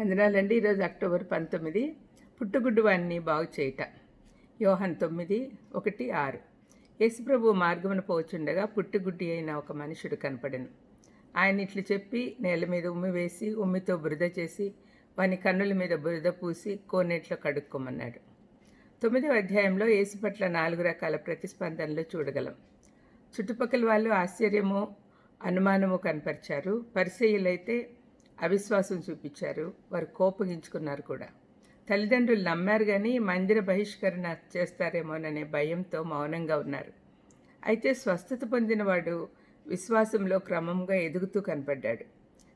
వందనాలండి. ఈరోజు అక్టోబర్ పంతొమ్మిది. పుట్టుగుడ్డు వాణ్ణి బాగు చేయుట. యోహన్ తొమ్మిది ఒకటి ఆరు. యేసుప్రభు మార్గమును పోచుండగా పుట్టుగుడ్డి అయిన ఒక మనుషుడు కనపడను. ఆయన ఇట్లు చెప్పి నేల మీద ఉమ్మి వేసి ఉమ్మితో బురద చేసి వాని కన్నుల మీద బురద పూసి కోనేట్లో కడుక్కోమన్నాడు. తొమ్మిదవ అధ్యాయంలో యేసు పట్ల నాలుగు రకాల ప్రతిస్పందనలు చూడగలం. చుట్టుపక్కల వాళ్ళు ఆశ్చర్యము అనుమానము కనపరిచారు. పరిచయులైతే అవిశ్వాసం చూపించారు. వారు కోపగించుకున్నారు కూడా. తల్లిదండ్రులు నమ్మారు కానీ మందిర బహిష్కరణ చేస్తారేమోననే భయంతో మౌనంగా ఉన్నారు. అయితే స్వస్థత పొందినవాడు విశ్వాసంలో క్రమంగా ఎదుగుతూ కనపడ్డాడు.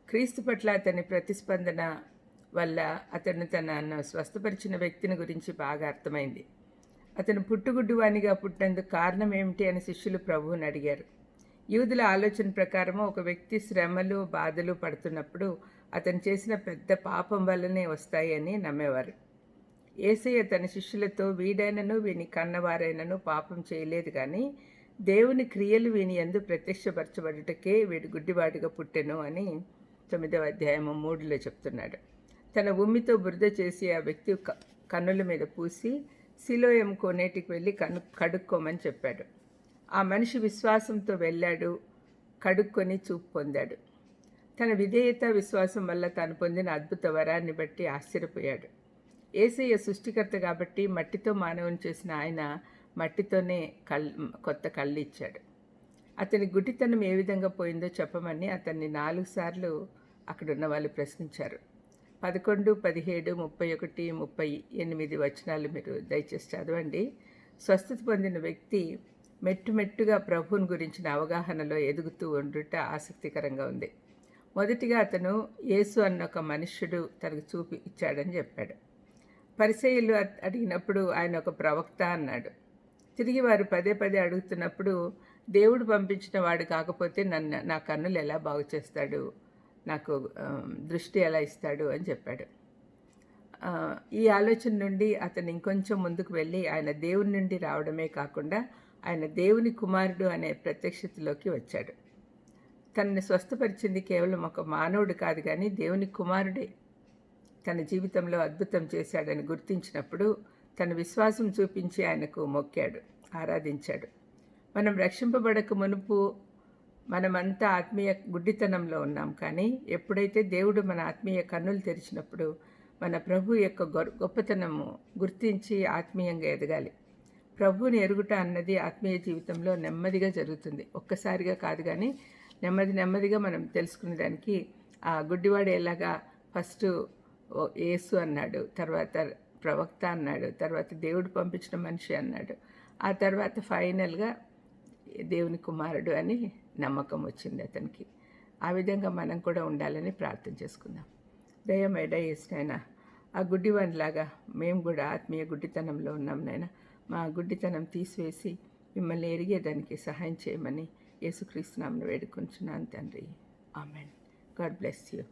క్రీస్తు పట్ల అతని ప్రతిస్పందన వల్ల అతను తనను స్వస్థపరిచిన వ్యక్తిని గురించి బాగా అర్థమైంది. అతను పుట్టుగుడ్డువానిగా పుట్టినందుకు కారణం ఏమిటి అని శిష్యులు ప్రభువుని అడిగారు. యూదుల ఆలోచన ప్రకారము ఒక వ్యక్తి శ్రమలు బాధలు పడుతున్నప్పుడు అతను చేసిన పెద్ద పాపం వల్లనే వస్తాయని నమ్మేవారు. ఏసయ్య తన శిష్యులతో వీడైనను వీని కన్నవారైనను పాపం చేయలేదు కానీ దేవుని క్రియలు వీని ఎందు ప్రత్యక్షపరచబడుటకే వీడు గుడ్డివాడిగా పుట్టెను అని తొమ్మిదవ అధ్యాయము మూడులో చెప్తున్నాడు. తన ఉమ్మితో బురద చేసి ఆ వ్యక్తి కన్నుల మీద పూసి సిలోయం కొనేటికి వెళ్ళి కను కడుక్కోమని చెప్పాడు. ఆ మనిషి విశ్వాసంతో వెళ్ళాడు కడుక్కొని చూపు పొందాడు. తన విధేయత విశ్వాసం వల్ల తాను పొందిన అద్భుత వరాన్ని బట్టి ఆశ్చర్యపోయాడు. ఏసయ్య సృష్టికర్త కాబట్టి మట్టితో మానవుని చేసిన ఆయన మట్టితోనే కళ్ కొత్త కళ్ళు ఇచ్చాడు అతని గుటితనం ఏ విధంగా పోయిందో చెప్పమని అతన్ని నాలుగు సార్లు అక్కడున్న వాళ్ళు ప్రశ్నించారు. పదకొండు పదిహేడు ముప్పై ఒకటి ముప్పై ఎనిమిది వచనాలు మీరు దయచేసి చదవండి. స్వస్థత పొందిన వ్యక్తి మెట్టు మెట్టుగా ప్రభువుని గురించిన అవగాహనలో ఎదుగుతూ ఉండుట ఆసక్తికరంగా ఉంది. మొదటిగా అతను యేసు అన్న ఒక మనుష్యుడు తనకు చూపి ఇచ్చాడని చెప్పాడు. పరిచయులు అడిగినప్పుడు ఆయన ఒక ప్రవక్త అన్నాడు. తిరిగి వారు పదే పదే అడుగుతున్నప్పుడు దేవుడు పంపించిన వాడు కాకపోతే నన్ను నా కన్నులు ఎలా బాగు చేస్తాడు? నాకు దృష్టి ఎలా ఇస్తాడు? అని చెప్పాడు. ఈ ఆలోచన నుండి అతను ఇంకొంచెం ముందుకు వెళ్ళి ఆయన దేవుని నుండి రావడమే కాకుండా ఆయన దేవుని కుమారుడు అనే ప్రత్యక్షతలోకి వచ్చాడు. తనని స్వస్థపరిచింది కేవలం ఒక మానవుడు కాదు కానీ దేవుని కుమారుడే. తన జీవితంలో అద్భుతం చేశాడని గుర్తించినప్పుడు తన విశ్వాసం చూపించి ఆయనకు మొక్కాడు ఆరాధించాడు. మనం రక్షింపబడక మునుపు మనమంతా ఆత్మీయ గుడ్డితనంలో ఉన్నాం కానీ ఎప్పుడైతే దేవుడు మన ఆత్మీయ కన్నులు తెరిచినప్పుడు మన ప్రభు యొక్క గొప్పతనము గుర్తించి ఆత్మీయంగా ఎదగాలి. ప్రభువుని ఎరుగుట అన్నది ఆత్మీయ జీవితంలో నెమ్మదిగా జరుగుతుంది. ఒక్కసారిగా కాదు కానీ నెమ్మది నెమ్మదిగా మనం తెలుసుకునే దానికి ఆ గుడ్డివాడు ఎలాగా ఫస్ట్ ఏసు అన్నాడు తర్వాత ప్రవక్త అన్నాడు తర్వాత దేవుడు పంపించిన మనిషి అన్నాడు ఆ తర్వాత ఫైనల్గా దేవుని కుమారుడు అని నమ్మకం వచ్చింది అతనికి. ఆ విధంగా మనం కూడా ఉండాలని ప్రార్థన చేసుకుందాం. దయమేడ ఏసినైనా ఆ గుడ్డివానిలాగా మేము కూడా ఆత్మీయ గుడ్డితనంలో ఉన్నాం నాయన. మా గుడ్డితనం తీసివేసి మిమ్మల్ని ఎరిగేదానికి సహాయం చేయమని యేసుక్రీస్తునామను వేడుకుంటున్నాను తండ్రి. ఆమెన్. God bless you.